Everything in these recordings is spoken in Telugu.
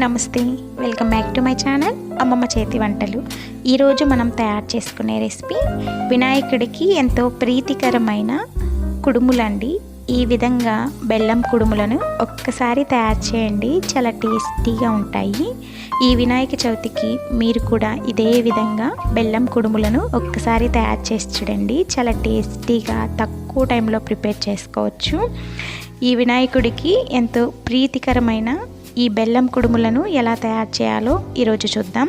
నమస్తే welcome back to my channel అమ్మమ్మ చేతి వంటలు. ఈరోజు మనం తయారు చేసుకునే రెసిపీ వినాయకుడికి ఎంతో ప్రీతికరమైన కుడుములండి. ఈ విధంగా బెల్లం కుడుములను ఒక్కసారి తయారు చేయండి చాలా టేస్టీగా ఉంటాయి. ఈ వినాయక చవితికి మీరు కూడా ఇదే విధంగా బెల్లం కుడుములను ఒక్కసారి తయారు చేసి చూడండి చాలా టేస్టీగా తక్కువ టైంలో ప్రిపేర్ చేసుకోవచ్చు. ఈ వినాయకుడికి ఎంతో ప్రీతికరమైన ఈ బెల్లం కుడుములను ఎలా తయారు చేయాలో ఈరోజు చూద్దాం.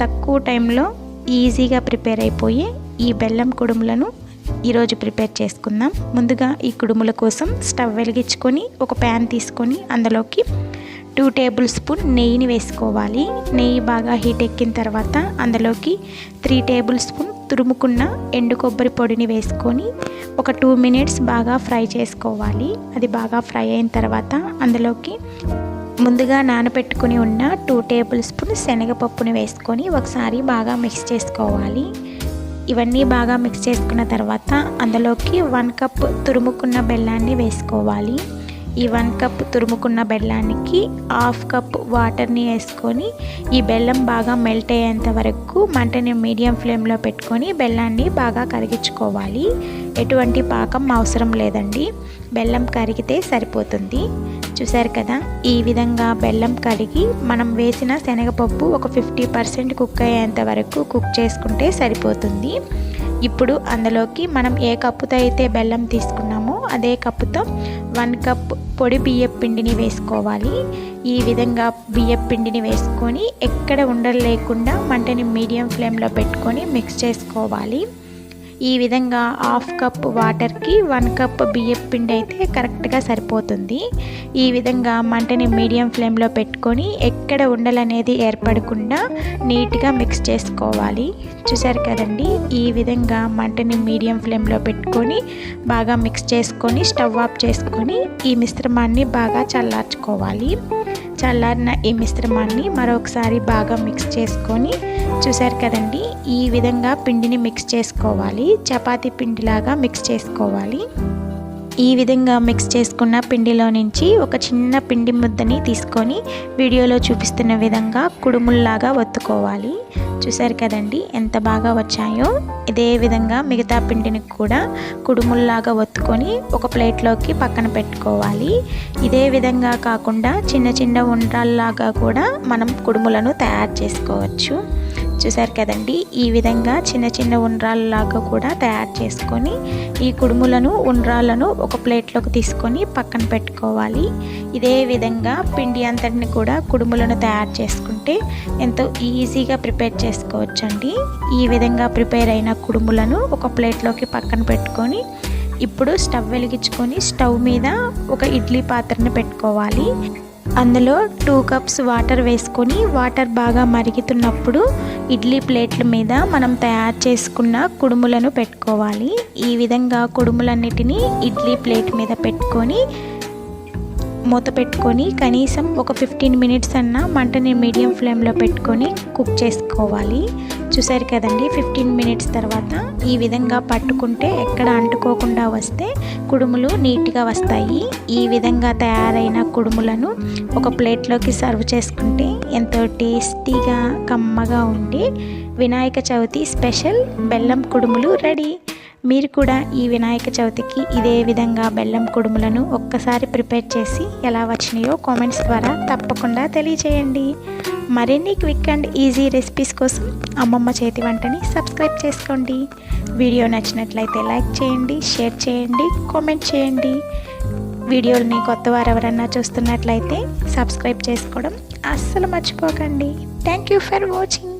తక్కువ టైంలో ఈజీగా ప్రిపేర్ అయిపోయి ఈ బెల్లం కుడుములను ఈరోజు ప్రిపేర్ చేసుకుందాం. ముందుగా ఈ కుడుముల కోసం స్టవ్ వెలిగించుకొని ఒక ప్యాన్ తీసుకొని అందులోకి టూ టేబుల్ స్పూన్ నెయ్యిని వేసుకోవాలి. నెయ్యి బాగా హీట్ ఎక్కిన తర్వాత అందులోకి త్రీ టేబుల్ స్పూన్ తురుముకున్న ఎండు కొబ్బరి పొడిని వేసుకొని ఒక టూ మినిట్స్ బాగా ఫ్రై చేసుకోవాలి. అది బాగా ఫ్రై అయిన తర్వాత అందులోకి ముందుగా నానబెట్టుకుని ఉన్న టూ టేబుల్ స్పూన్ శనగపప్పుని వేసుకొని ఒకసారి బాగా మిక్స్ చేసుకోవాలి. ఇవన్నీ బాగా మిక్స్ చేసుకున్న తర్వాత అందులోకి వన్ కప్ తురుముకున్న బెల్లాన్ని వేసుకోవాలి. ఈ వన్ కప్ తురుముకున్న బెల్లానికి హాఫ్ కప్ వాటర్ని వేసుకొని ఈ బెల్లం బాగా మెల్ట్ అయ్యేంత వరకు మంటని మీడియం ఫ్లేమ్లో పెట్టుకొని బెల్లాన్ని బాగా కరిగించుకోవాలి. ఎటువంటి పాకం అవసరం లేదండి. బెల్లం కరిగితే సరిపోతుంది. చూసారు కదా ఈ విధంగా బెల్లం కడిగి మనం వేసిన శనగపప్పు ఒక ఫిఫ్టీ పర్సెంట్ కుక్ అయ్యేంత వరకు కుక్ చేసుకుంటే సరిపోతుంది. ఇప్పుడు అందులోకి మనం ఏ కప్పుతో అయితే బెల్లం తీసుకున్నామో అదే కప్పుతో వన్ కప్ పొడి బియ్యం పిండిని వేసుకోవాలి. ఈ విధంగా బియ్యం పిండిని వేసుకొని ఎక్కడ ఉండలు లేకుండా మంటని మీడియం ఫ్లేమ్లో పెట్టుకొని మిక్స్ చేసుకోవాలి. ఈ విధంగా హాఫ్ కప్ వాటర్కి వన్ కప్ బియ్యం పిండి అయితే కరెక్ట్గా సరిపోతుంది. ఈ విధంగా మంటని మీడియం ఫ్లేమ్లో పెట్టుకొని ఎక్కడ ఉండలనేది ఏర్పడకుండా నీట్గా మిక్స్ చేసుకోవాలి. చూసారు కదండి? ఈ విధంగా మంటని మీడియం ఫ్లేమ్లో పెట్టుకొని బాగా మిక్స్ చేసుకొని స్టవ్ ఆఫ్ చేసుకొని ఈ మిశ్రమాన్ని బాగా చల్లార్చుకోవాలి. చల్లారిన ఈ మిశ్రమాన్ని మరొకసారి బాగా మిక్స్ చేసుకొని చూసారు కదండి ఈ విధంగా పిండిని మిక్స్ చేసుకోవాలి చపాతీ పిండిలాగా మిక్స్ చేసుకోవాలి. ఈ విధంగా మిక్స్ చేసుకున్న పిండిలో నుంచి ఒక చిన్న పిండి ముద్దని తీసుకొని వీడియోలో చూపిస్తున్న విధంగా కుడుముల్లాగా ఒత్తుకోవాలి. చూసారు కదండి ఎంత బాగా వచ్చాయో? ఇదే విధంగా మిగతా పిండిని కూడా కుడుముల్లాగా ఒత్తుకొని ఒక ప్లేట్లోకి పక్కన పెట్టుకోవాలి. ఇదే విధంగా కాకుండా చిన్న చిన్న ఉండ్రాల్లాగా కూడా మనం కుడుములను తయారు చేసుకోవచ్చు. చూసారు కదండి. ఈ విధంగా చిన్న చిన్న ఉండ్రాళ్ళలాగా కూడా తయారు చేసుకొని ఈ కుడుములను ఉండ్రాలను ఒక ప్లేట్లోకి తీసుకొని పక్కన పెట్టుకోవాలి. ఇదే విధంగా పిండి అంతటిని కూడా కుడుములను తయారు చేసుకుంటే ఎంతో ఈజీగా ప్రిపేర్ చేసుకోవచ్చండి. ఈ విధంగా ప్రిపేర్ అయిన కుడుములను ఒక ప్లేట్లోకి పక్కన పెట్టుకొని ఇప్పుడు స్టవ్ వెలిగించుకొని స్టవ్ మీద ఒక ఇడ్లీ పాత్రను పెట్టుకోవాలి. అందులో టూ కప్స్ వాటర్ వేసుకొని వాటర్ బాగా మరుగుతున్నప్పుడు ఇడ్లీ ప్లేట్ల మీద మనం తయారు చేసుకున్న కుడుములను పెట్టుకోవాలి. ఈ విధంగా కుడుములన్నిటినీ ఇడ్లీ ప్లేట్ మీద పెట్టుకొని మూత పెట్టుకొని కనీసం ఒక ఫిఫ్టీన్ మినిట్స్ అన్న మంటని మీడియం ఫ్లేమ్లో పెట్టుకొని కుక్ చేసుకోవాలి. చూసారు కదండి ఫిఫ్టీన్ మినిట్స్ తర్వాత ఈ విధంగా పట్టుకుంటే ఎక్కడ అంటుకోకుండా వస్తే కుడుములు నీట్గా వస్తాయి. ఈ విధంగా తయారైన కుడుములను ఒక ప్లేట్లోకి సర్వ్ చేసుకుంటే ఎంతో టేస్టీగా కమ్మగా ఉండి వినాయక చవితి స్పెషల్ బెల్లం కుడుములు రెడీ. మీరు కూడా ఈ వినాయక చవితికి ఇదే విధంగా బెల్లం కుడుములను ఒక్కసారి ప్రిపేర్ చేసి ఎలా వచ్చినాయో కామెంట్స్ ద్వారా తప్పకుండా తెలియచేయండి. మరిన్ని క్విక్ అండ్ ఈజీ రెసిపీస్ కోసం అమ్మమ్మ చేతి వంటని సబ్స్క్రైబ్ చేసుకోండి. వీడియో నచ్చినట్లయితే లైక్ చేయండి షేర్ చేయండి కామెంట్ చేయండి. వీడియోని కొత్త వారు ఎవరన్నా చూస్తున్నట్లయితే సబ్స్క్రైబ్ చేసుకోవడం అస్సలు మర్చిపోకండి. Thank you for watching.